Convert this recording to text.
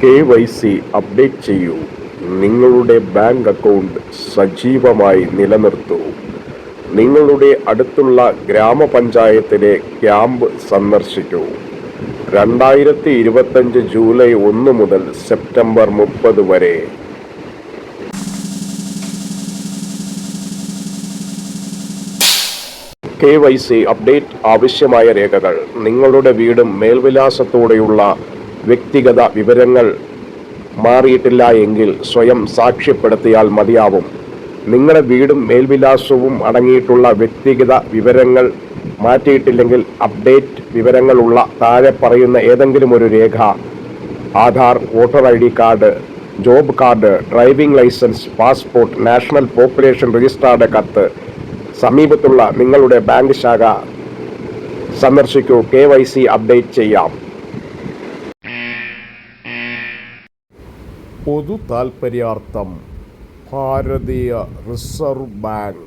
K Y C update ചെയ്യൂ. നിങ്ങളുടെ bank account സജീവമായി നിലനിർത്തൂ. നിങ്ങളുടെ അടുത്തുള്ള ഗ്രാമപഞ്ചായത്തിലെ ക്യാമ്പ് സന്ദർശിക്കൂ. രണ്ടായിരത്തി ഇരുപത്തഞ്ച് ജൂലൈ ഒന്ന് മുതൽ സെപ്റ്റംബർ മുപ്പത് വരെ. കെ വൈ സി അപ്ഡേറ്റ് ആവശ്യമായ രേഖകൾ. നിങ്ങളുടെ വീടും മേൽവിലാസത്തോടെയുള്ള വ്യക്തിഗത വിവരങ്ങൾ മാറിയിട്ടില്ല എങ്കിൽ സ്വയം സാക്ഷ്യപ്പെടുത്തിയാൽ മതിയാവും. നിങ്ങളുടെ വീടും മേൽവിലാസവും അടങ്ങിയിട്ടുള്ള വ്യക്തിഗത വിവരങ്ങൾ മാറ്റിയിട്ടില്ലെങ്കിൽ അപ്ഡേറ്റ് വിവരങ്ങളുള്ള താഴെ പറയുന്ന ഏതെങ്കിലും ഒരു രേഖ Aadhaar voter I D card job card driving licence passport national population registered കത്ത് സമീപത്തുള്ള നിങ്ങളുടെ ബാങ്ക് ശാഖ സന്ദർശിക്കൂ. കെ അപ്ഡേറ്റ് ചെയ്യാം. പൊതു താൽപര്യാർത്ഥം ഭാരതീയ റിസർവ് ബാങ്ക്.